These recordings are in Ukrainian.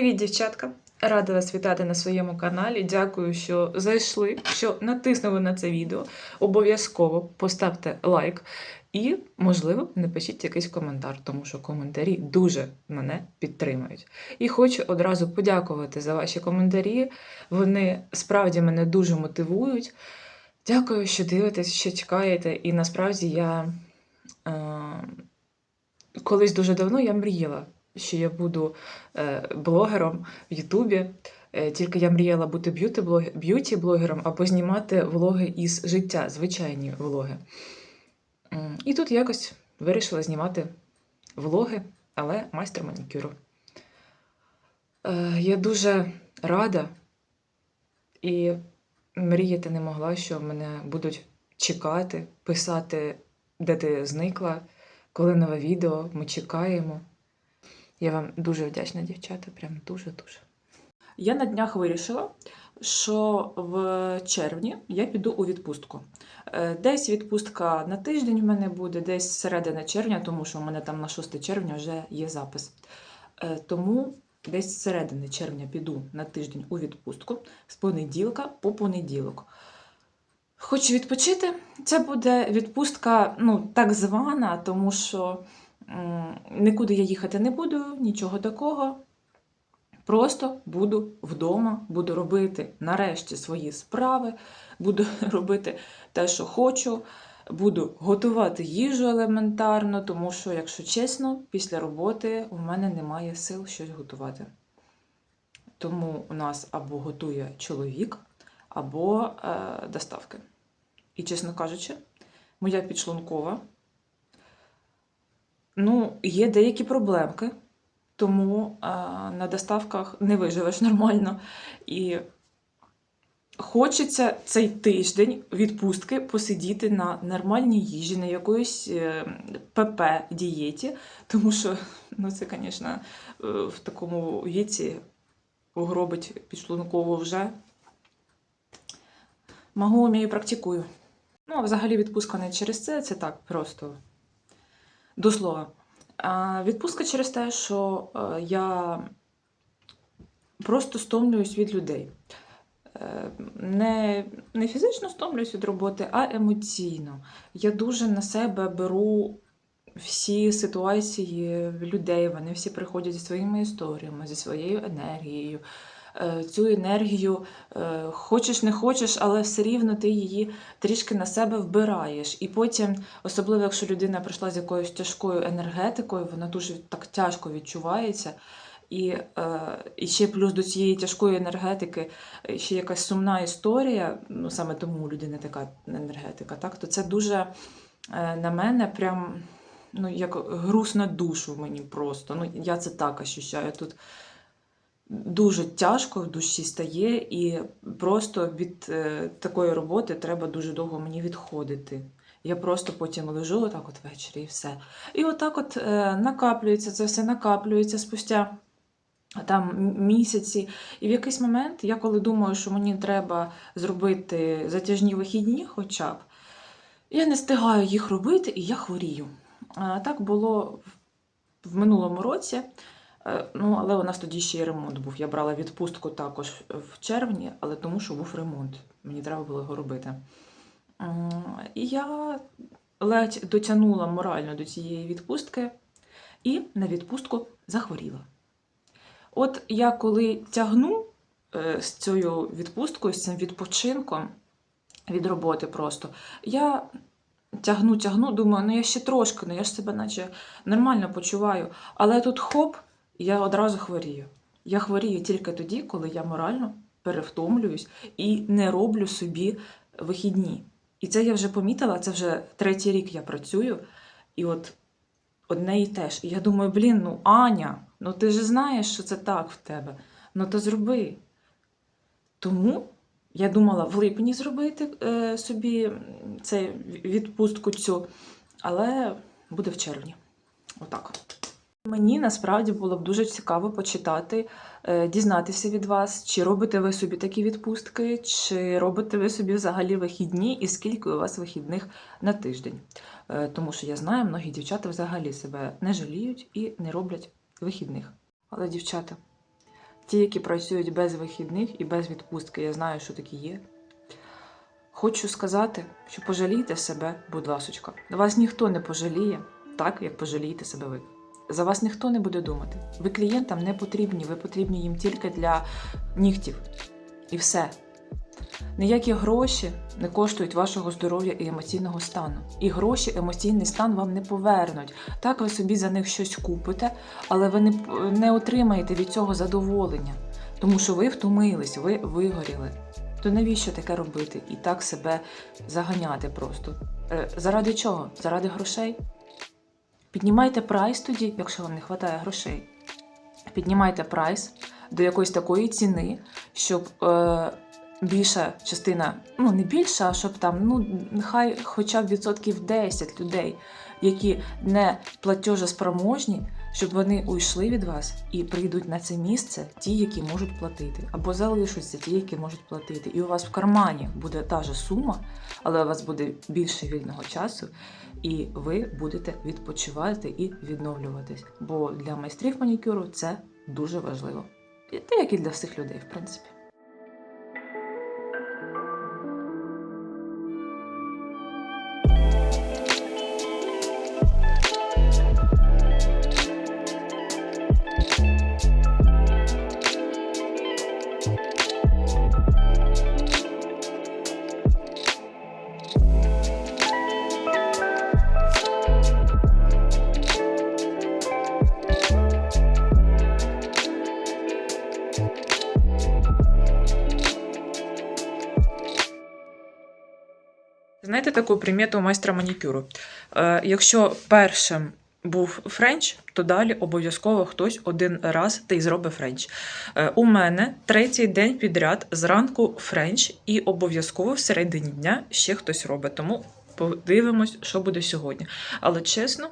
Привіт, дівчатка! Рада вас вітати на своєму каналі. Дякую, що зайшли, що натиснули на це відео. Обов'язково поставте лайк і, можливо, напишіть якийсь коментар, тому що коментарі дуже мене підтримують. І хочу одразу подякувати за ваші коментарі. Вони справді мене дуже мотивують. Дякую, що дивитесь, що чекаєте. І насправді я е, колись дуже давно я мріяла, що я буду е, блогером в Ютубі. Е, Тільки я мріяла бути б'юті-блог- б'юті-блогером або знімати влоги із життя, звичайні влоги. І тут якось вирішила знімати влоги, але майстер манікюру. Е, Я дуже рада і мріяти не могла, що мене будуть чекати, писати, де ти зникла, коли нове відео, ми чекаємо. Я вам дуже вдячна, дівчата, прям дуже-дуже. Я на днях вирішила, що в червні я піду у відпустку. Е, Десь відпустка на тиждень в мене буде, десь середина червня, тому що у мене там на 6 червня вже є запис. Е, Тому десь з середини червня піду на тиждень у відпустку з понеділка по понеділок. Хочу відпочити. Це буде відпустка, ну, так звана, тому що нікуди я їхати не буду, нічого такого. Просто буду вдома, буду робити нарешті свої справи, буду робити те, що хочу, буду готувати їжу елементарно, тому що, якщо чесно, після роботи у мене немає сил щось готувати. Тому у нас або готує чоловік, або е, доставки. І, чесно кажучи, моя підшлункова, ну, є деякі проблемки, тому е, на доставках не виживеш нормально. І хочеться цей тиждень відпустки посидіти на нормальній їжі, на якоїсь е, ПП-дієті, тому що ну, це, звісно, е, в такому віці угробить підшлункову вже. Могу, вмію, практикую. Ну, а взагалі відпустка не через це, це так, просто до слова. Відпустка через те, що е, я просто стомлююсь від людей. Е, Не, не фізично стомлююсь від роботи, а емоційно. Я дуже на себе беру всі ситуації людей. Вони всі приходять зі своїми історіями, зі своєю енергією. Е, Цю енергію е, хочеш не хочеш, але все рівно ти її трішки на себе вбираєш. І потім, особливо якщо людина прийшла з якоюсь тяжкою енергетикою, вона дуже так тяжко відчувається. І, е, і ще плюс до цієї тяжкої енергетики ще якась сумна історія, ну саме тому у людини така енергетика, так, то це дуже на мене прям ну, як груз душу мені просто. Ну, я це так ощущаю. Тут дуже тяжко в душі стає, і просто від е, такої роботи треба дуже довго мені відходити. Я просто потім лежу отак от ввечері і все. І отак от е, накаплюється, це все накаплюється спустя там місяці. І в якийсь момент, я коли думаю, що мені треба зробити затяжні вихідні хоча б, я не встигаю їх робити, і я хворію. Так було в- в минулому році. Е, Ну, але у нас тоді ще й ремонт був. Я брала відпустку також в червні, але тому, що був ремонт. Мені треба було його робити. І я ледь дотягнула морально до цієї відпустки і на відпустку захворіла. От я коли тягну е, з цією відпусткою, з цим відпочинком від роботи просто, я тягну, тягну, думаю, ну я ще трошки, ну я ж себе наче нормально почуваю. Але тут хоп, я одразу хворію. Я хворію тільки тоді, коли я морально перевтомлююсь і не роблю собі вихідні. І це я вже помітила, це вже третій рік я працюю, і от одне і те. І я думаю, блін, ну Аня, ну ти ж знаєш, що це так в тебе. Ну то зроби. Тому я думала в липні зробити е, собі м, це відпустку цю, але буде в червні. Отак. Мені насправді було б дуже цікаво почитати, е, дізнатися від вас, чи робите ви собі такі відпустки, чи робите ви собі взагалі вихідні, і скільки у вас вихідних на тиждень. Е, Тому що я знаю, многі дівчата взагалі себе не жаліють і не роблять вихідних. Але, дівчата, ті, які працюють без вихідних і без відпустки, я знаю, що такі є. Хочу сказати, що пожалійте себе, будь ласочка. Вас ніхто не пожаліє, так як пожалієте себе ви. За вас ніхто не буде думати. Ви клієнтам не потрібні, ви потрібні їм тільки для нігтів. І все. Ніякі гроші не коштують вашого здоров'я і емоційного стану. І гроші, емоційний стан вам не повернуть. Так ви собі за них щось купите, але ви не, не отримаєте від цього задоволення, тому що ви втомились, ви вигоріли. То навіщо таке робити і так себе заганяти просто? Е, Заради чого? Заради грошей? Піднімайте прайс тоді, якщо вам не вистачає грошей. Піднімайте прайс до якоїсь такої ціни, щоб е, більша частина, ну не більша, а щоб там, ну нехай хоча б відсотків 10 людей, які не платежоспроможні, щоб вони уйшли від вас і прийдуть на це місце ті, які можуть платити, або залишаться ті, які можуть платити. І у вас в кармані буде та же сума, але у вас буде більше вільного часу, і ви будете відпочивати і відновлюватись. Бо для майстрів манікюру це дуже важливо. Та як і для всіх людей, в принципі. Таку приміту майстра манікюру? Е, якщо першим був френч, то далі обов'язково хтось один раз та й зробить френч. Е, у мене третій день підряд зранку френч, і обов'язково всередині дня ще хтось робить. Тому подивимось, що буде сьогодні. Але чесно,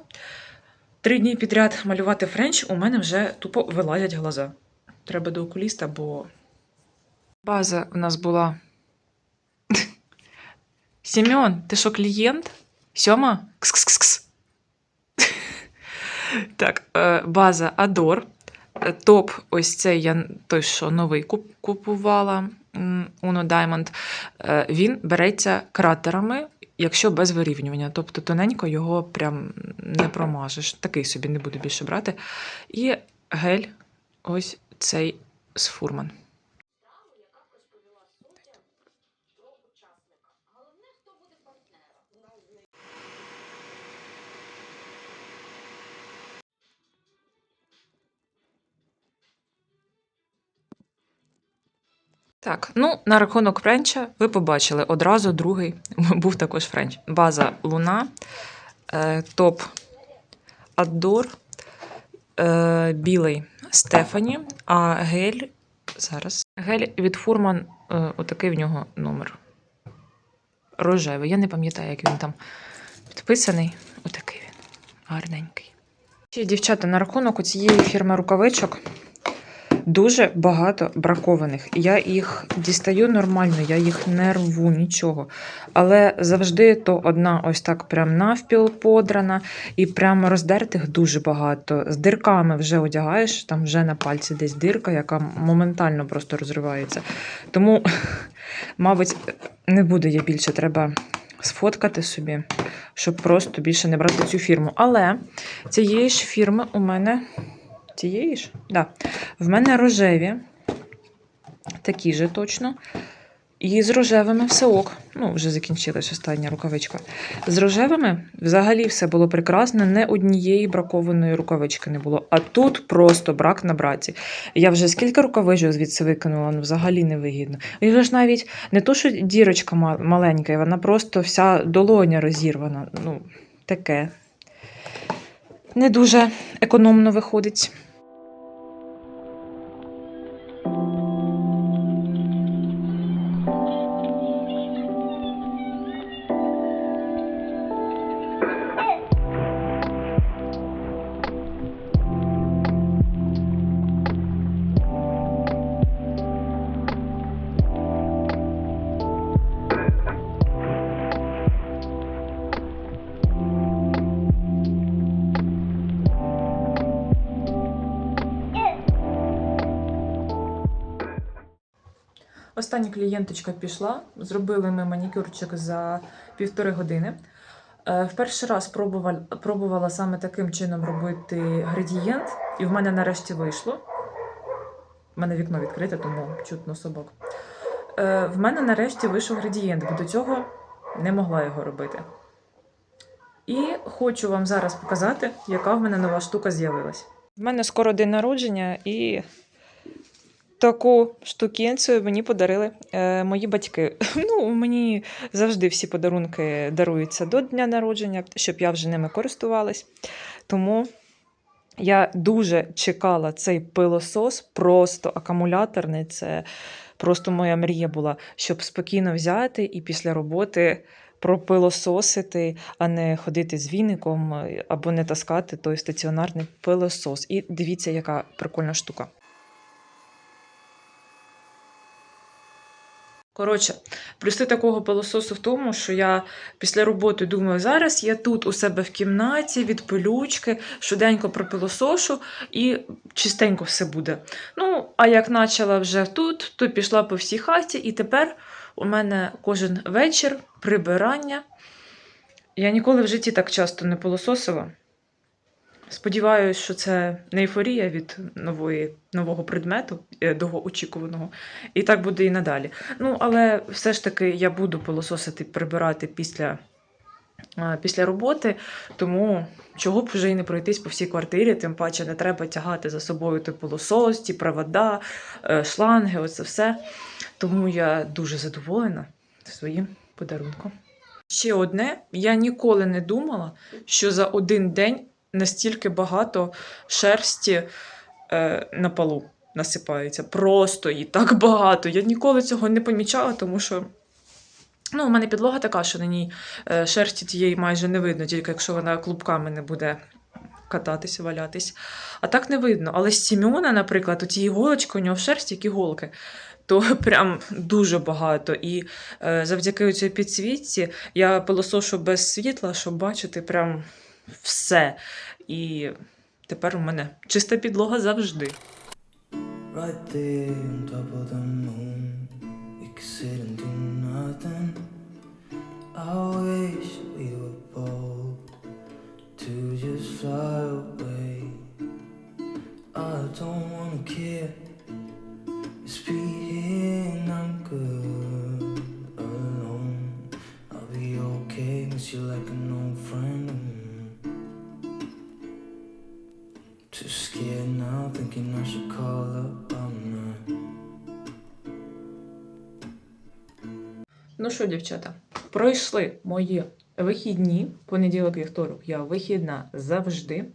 три дні підряд малювати френч у мене вже тупо вилазять глаза. Треба до окуліста, бо база у нас була. Семен, ти що, клієнт? Сьома? Кс-кс-кс. Так, е, база Адор. Е, Топ, ось цей я той, що новий куп- купувала Uno Diamond. Е, Він береться кратерами, якщо без вирівнювання. Тобто тоненько його прям не промажеш. Такий собі не буду більше брати. І гель ось цей з фурман. Так, ну на рахунок френча ви побачили одразу другий був також френч. База Луна, е, топ Аддор, е, білий Стефані, а гель зараз. Гель від Фурман, е, отакий в нього номер. Рожевий. Я не пам'ятаю, як він там підписаний. Отакий він. Гарненький. Дівчата, на рахунок цієї фірми рукавичок дуже багато бракованих. Я їх дістаю нормально, я їх не рву, нічого. Але завжди то одна ось так прям навпіл подрана, і прямо роздертих дуже багато. З дирками вже одягаєш, там вже на пальці десь дирка, яка моментально просто розривається. Тому, мабуть, не буду я більше треба сфоткати собі, щоб просто більше не брати цю фірму. Але цієї ж фірми у мене. Цієї ж? Да. В мене рожеві, такі же точно. І з рожевими все ок. Ну, вже закінчилась остання рукавичка. З рожевими взагалі все було прекрасно, не однієї бракованої рукавички не було. А тут просто брак на браці. Я вже скільки рукавичок звідси викинула, ну взагалі не вигідно. І вже ж навіть не то, що дірочка маленька, вона просто вся долоня розірвана. Ну, таке. Не дуже економно виходить. Клієнточка пішла. Зробили ми манікюрчик за півтори години. Е, В перший раз пробувала, пробувала саме таким чином робити градієнт, і в мене нарешті вийшло. У мене вікно відкрите, тому чутно собак. Е, В мене нарешті вийшов градієнт, бо до цього не могла його робити. І хочу вам зараз показати, яка в мене нова штука з'явилась. В мене скоро день народження, і таку штукенцію мені подарили е, мої батьки. Ну, мені завжди всі подарунки даруються до дня народження, щоб я вже ними користувалась. Тому я дуже чекала цей пилосос, просто акумуляторний. Це просто моя мрія була, щоб спокійно взяти і після роботи пропилососити, а не ходити з віником е, або не таскати той стаціонарний пилосос. І дивіться, яка прикольна штука. Коротше, плюси такого пилососу в тому, що я після роботи думаю, зараз я тут у себе в кімнаті від пилючки, швиденько пропилосошу і чистенько все буде. Ну, а як почала вже тут, то пішла по всій хаті, і тепер у мене кожен вечір прибирання. Я ніколи в житті так часто не пилососила. Сподіваюсь, що це не ейфорія від нової, нового предмету, е, довгоочікуваного. І так буде і надалі. Ну, але все ж таки я буду пилососити, прибирати після, е, після роботи, тому чого б вже і не пройтись по всій квартирі, тим паче не треба тягати за собою той пилосос, ті провода, е, шланги, оце все. Тому я дуже задоволена своїм подарунком. Ще одне, я ніколи не думала, що за один день настільки багато шерсті е, на полу насипається. Просто і так багато. Я ніколи цього не помічала, тому що ну, у мене підлога така, що на ній е, шерсті тієї майже не видно, тільки якщо вона клубками не буде кататися, валятись. А так не видно. Але з Сімеона, наприклад, оці іголочки, у нього шерсть, як іголки. То прям дуже багато. І е, завдяки цій підсвітці я пилосошу без світла, щоб бачити прям все. І тепер у мене чиста підлога завжди. And I'm good alone. I'll be okay, miss you like an old scared now, thinking I should call up. Ну що, дівчата, пройшли мої вихідні. Понеділок, вівторок, я вихідна завжди.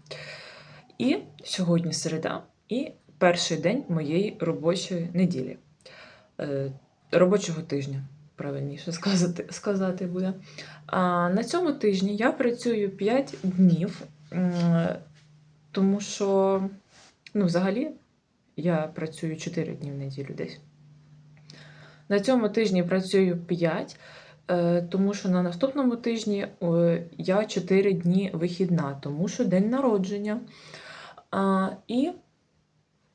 І сьогодні середа, і перший день моєї робочої неділі. Е, робочого тижня, правильніше сказати, сказати буде. А на цьому тижні я працюю 5 днів, тому що, ну, взагалі, я працюю 4 дні в неділю десь. На цьому тижні працюю 5, е, тому що на наступному тижні я 4 дні вихідна, тому що день народження. І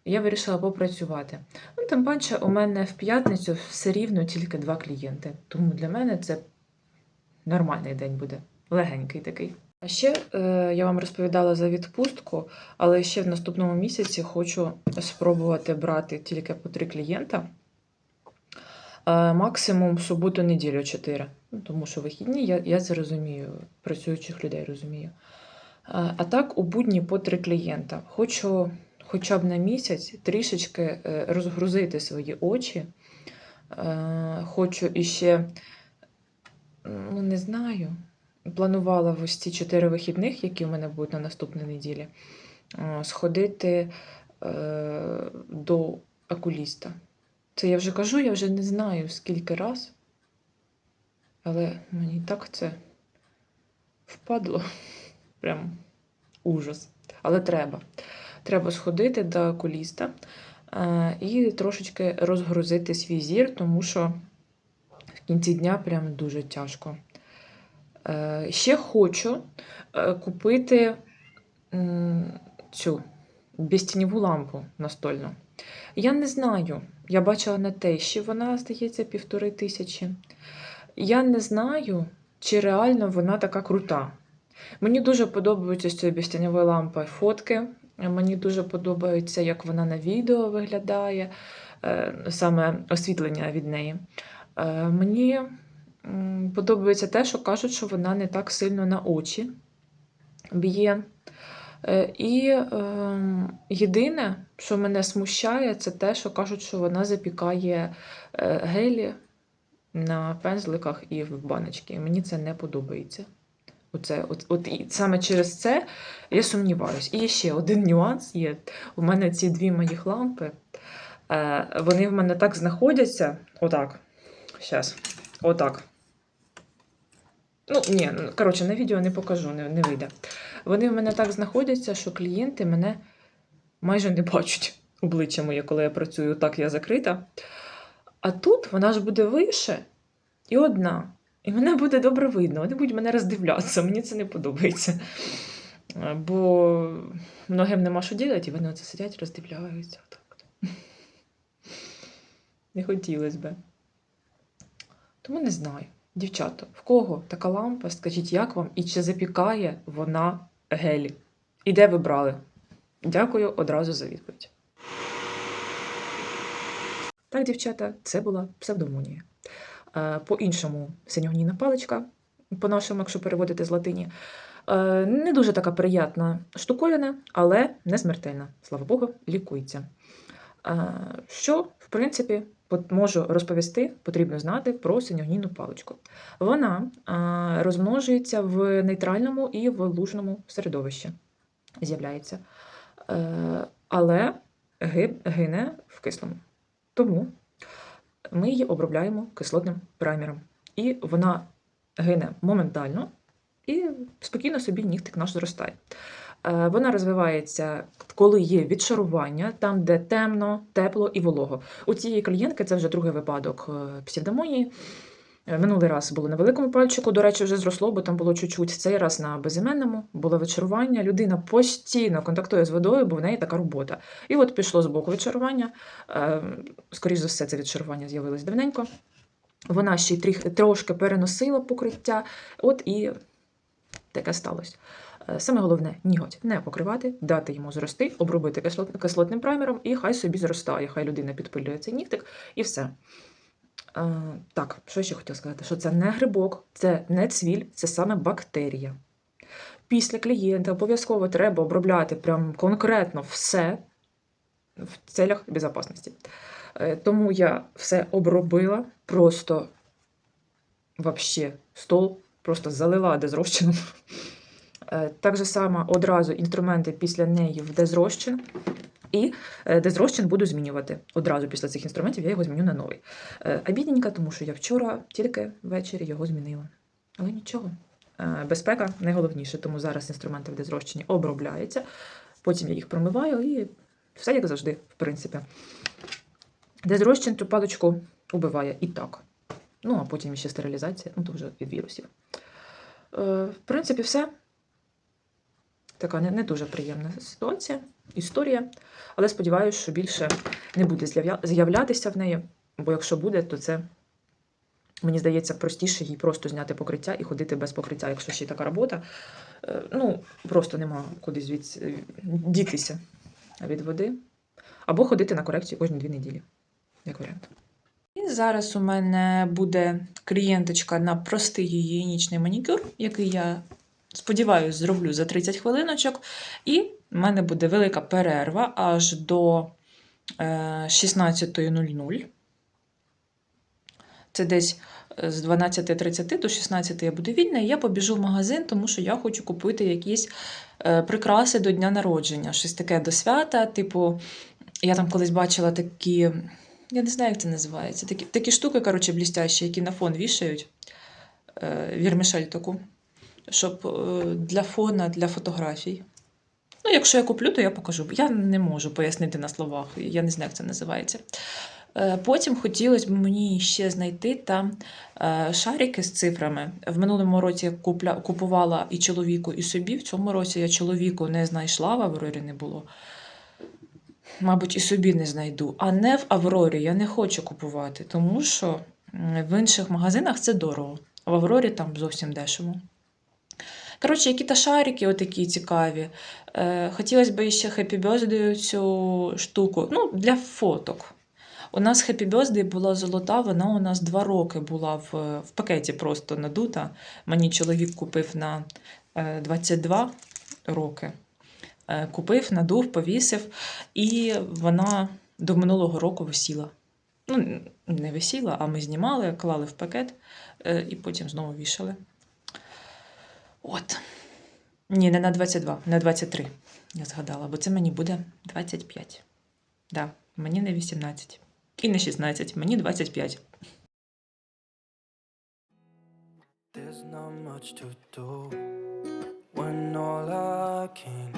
я вирішила попрацювати. Ну, тим паче, у мене в п'ятницю все рівно тільки два клієнти. Тому для мене це нормальний день буде, легенький такий. А ще е, я вам розповідала за відпустку, але ще в наступному місяці хочу спробувати брати тільки по три клієнта. Е, Максимум суботу-неділю 4. Ну, тому що вихідні, я, я це розумію, працюючих людей розумію. Е, А так, у будні по три клієнта. Хочу хоча б на місяць трішечки розгрузити свої очі. Хочу іще, ну не знаю, планувала в ось ці чотири вихідних, які у мене будуть на наступній неділі, е, сходити е, до окуліста. Це я вже кажу, я вже не знаю скільки раз, але мені так це впадло. Прям ужас. Але треба. Треба сходити до окуліста е, і трошечки розгрузити свій зір, тому що в кінці дня прям дуже тяжко. Е, ще хочу е, купити цю безтіньову лампу настольну. Я не знаю. Я бачила на тещі, вона, здається, півтори тисячі. Я не знаю, чи реально вона така крута. Мені дуже подобаються з цієї безтіньової лампи фотки. Мені дуже подобається, як вона на відео виглядає, е, саме освітлення від неї. Мені подобається те, що кажуть, що вона не так сильно на очі б'є. Е, І е, єдине, що мене смущає, це те, що кажуть, що вона запікає е, гелі на пензликах і в баночки. Мені це не подобається. Оце, от, от і саме через це я сумніваюсь. І ще один нюанс є. У мене ці дві моїх лампи, е, вони в мене так знаходяться. Отак. Зараз. Отак. Ну, ні, ну, коротше, на відео не покажу, не, не вийде. Вони в мене так знаходяться, що клієнти мене майже не бачать обличчя моє, коли я працюю. Так я закрита. А тут вона ж буде вище і одна. І мене буде добре видно. Вони будуть мене роздивлятися. Мені це не подобається. Бо многим нема що ділати, і вони оце сидять, роздивляються. Отак. от. Не хотілося би. Тому не знаю. Дівчата, в кого така лампа? Скажіть, як вам і чи запікає вона гелі? І де ви брали? Дякую одразу за відповідь. Так, дівчата, це була псевдомонія. Е, По-іншому синьогніна паличка, по-нашому, якщо переводити з латині. Е, Не дуже така приятна штуковина, але не смертельна. Слава Богу, лікується. Е, Що, в принципі, можу розповісти, потрібно знати про синьогнійну паличку. Вона розмножується в нейтральному і в лужному середовищі. З'являється. Е, Але гине в кислому. Тому ми її обробляємо кислотним праймером. І вона гине моментально і спокійно собі нігтик наш зростає. Е, Вона розвивається, коли є відшарування, там, де темно, тепло і волого. У цієї клієнтки це вже другий випадок е, псевдомонії. Е, Минулий раз було на великому пальчику, до речі, вже зросло, бо там було чуть-чуть. Цей раз на безіменному було відчарування. Людина постійно контактує з водою, бо в неї така робота. І от пішло з боку відчарування. Е, Скоріше за все, це відчарування з'явилось давненько. Вона ще й трошки переносила покриття, от і таке сталося. Е, Саме головне ніготь не покривати, дати йому зрости, обробити кислотним праймером, і хай собі зростає. Хай людина підпилює цей нігтик, і все. Е, так, що ще хотіла сказати? Що це не грибок, це не цвіль, це саме бактерія. Після клієнта обов'язково треба обробляти прям конкретно все в целях безпечності. Е, Тому я все обробила, просто вообще стол просто залила дезрозчином. Е, Так же само одразу інструменти після неї в дезрозчин. І е, дезрозчин буду змінювати. Одразу після цих інструментів я його зміню на новий. Е, А бідненька, тому що я вчора тільки ввечері його змінила. Але нічого. Е, Безпека найголовніше, тому зараз інструменти в дезрозчині обробляються. Потім я їх промиваю і все як завжди, в принципі. Дезрозчин цю паличку убиває і так. Ну, а потім ще стерилізація, ну то вже від вірусів. Е, В принципі, все. Така не, дуже приємна ситуація, історія. Але сподіваюся, що більше не буде з'являтися в неї, бо якщо буде, то це, мені здається, простіше їй просто зняти покриття і ходити без покриття, якщо ще й така робота. Е, Ну, просто нема куди звідси дітися від води. Або ходити на корекцію кожні дві неділі, як варіант. І зараз у мене буде клієнточка на простий гігієнічний манікюр, який я сподіваюся, зроблю за 30 хвилиночок. І в мене буде велика перерва аж до е, 16.00. Це десь е, з 12.30 до 16 я буду вільна, і я побіжу в магазин, тому що я хочу купити якісь е, прикраси до дня народження. Щось таке до свята. Типу, я там колись бачила такі, я не знаю, як це називається. Такі, такі штуки, коротше, блістящі, які на фон вішають. Е, вірмішель таку щоб е, для фона, для фотографій. Ну, якщо я куплю, то я покажу. Я не можу пояснити на словах, я не знаю, як це називається. Е, Потім хотілося б мені ще знайти там е, шарики з цифрами. В минулому році я купля, купувала і чоловіку, і собі. В цьому році я чоловіку не знайшла, в Аврорі не було. мабуть, і собі не знайду. А не в Аврорі я не хочу купувати, тому що в інших магазинах це дорого. В Аврорі там зовсім дешево. Коротше, які то шарики отакі цікаві. Е, хотілося б ще Birthday цю штуку. Ну, для фоток. У нас Happy Birthday була золота, вона у нас два роки була в, в пакеті просто надута. Мені чоловік купив на е, 22 роки. Е, Купив, надув, повісив, і вона до минулого року висіла. Ну, не висіла, а ми знімали, клали в пакет е, і потім знову вішали. От. Ні, не на 22, на 23. Я згадала, бо це мені буде 25. Да, мені не 18. І не 16, мені 25. There's not much to do when all I can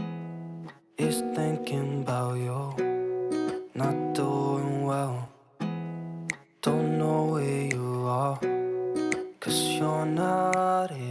is thinking about you. Not doing well, don't know where you are, cause you're not here.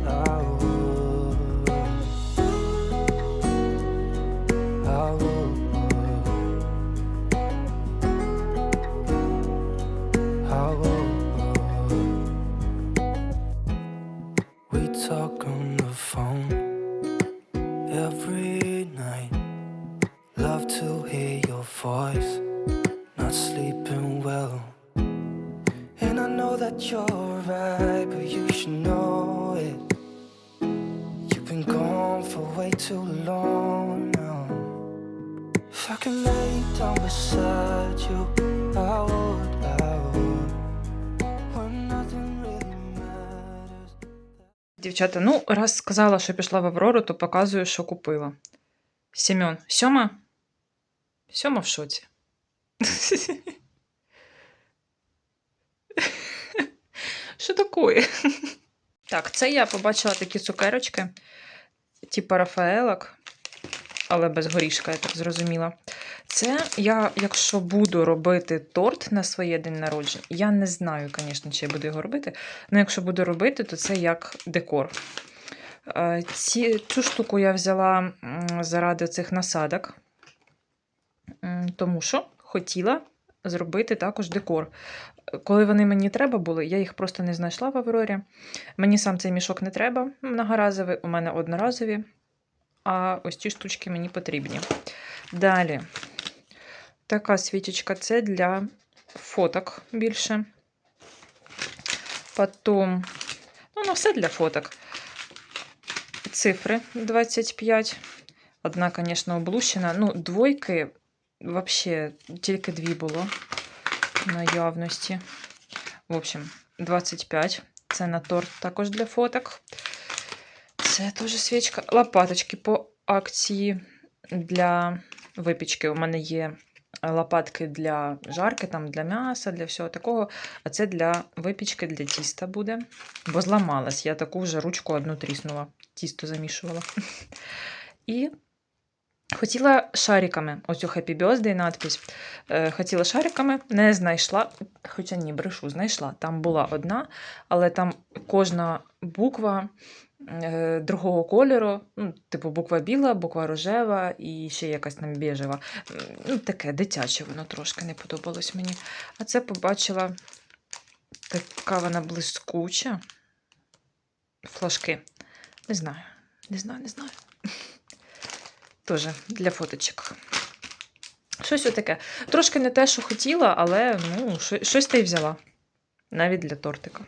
that you're right, but you should know it. You've been gone for way too long now. If I could lay down beside you, I would, I would. When nothing really matters. Дівчата, ну, раз сказала, що пішла в Аврору, то показую, що купила. Сімен, сьома? Сьома в шоці. Що таке? Так, це я побачила такі цукерочки, типу Рафаелок, але без горішка, я так зрозуміла. Це я, якщо буду робити торт на своє день народження, я не знаю, звісно, чи я буду його робити. Ну, якщо буду робити, то це як декор. Е, Ці, цю штуку я взяла заради цих насадок, тому що хотіла зробити також декор. Коли вони мені треба були, я їх просто не знайшла в Аврорі. Мені сам цей мішок не треба, многоразовий, у мене одноразові, а ось ці штучки мені потрібні. Далі, така свічечка це для фоток більше. Потім, ну, ну, все для фоток. Цифри 25. Одна, звісно, облущена. Ну, двойки взагалі тільки дві було наявності. В общем, 25. Це на торт також для фоток. Це теж свічка. Лопаточки по акції для випічки. У мене є лопатки для жарки, там для м'яса, для всього такого. А це для випічки, для тіста буде. Бо зламалась. Я таку вже ручку одну тріснула, тісто замішувала. І хотіла шариками, оцю Happy Birthday надпись. Е, Хотіла шариками, не знайшла, хоча ні, брешу, знайшла. Там була одна, але там кожна буква е, другого кольору, ну, типу буква біла, буква рожева і ще якась там біжева. Ну, таке дитяче воно трошки не подобалось мені. А це побачила така вона блискуча. Флажки. Не знаю, не знаю, не знаю. Тоже для фоточок. Щось отаке. Трошки не те, що хотіла, але ну, щось та й взяла. Навіть для тортика.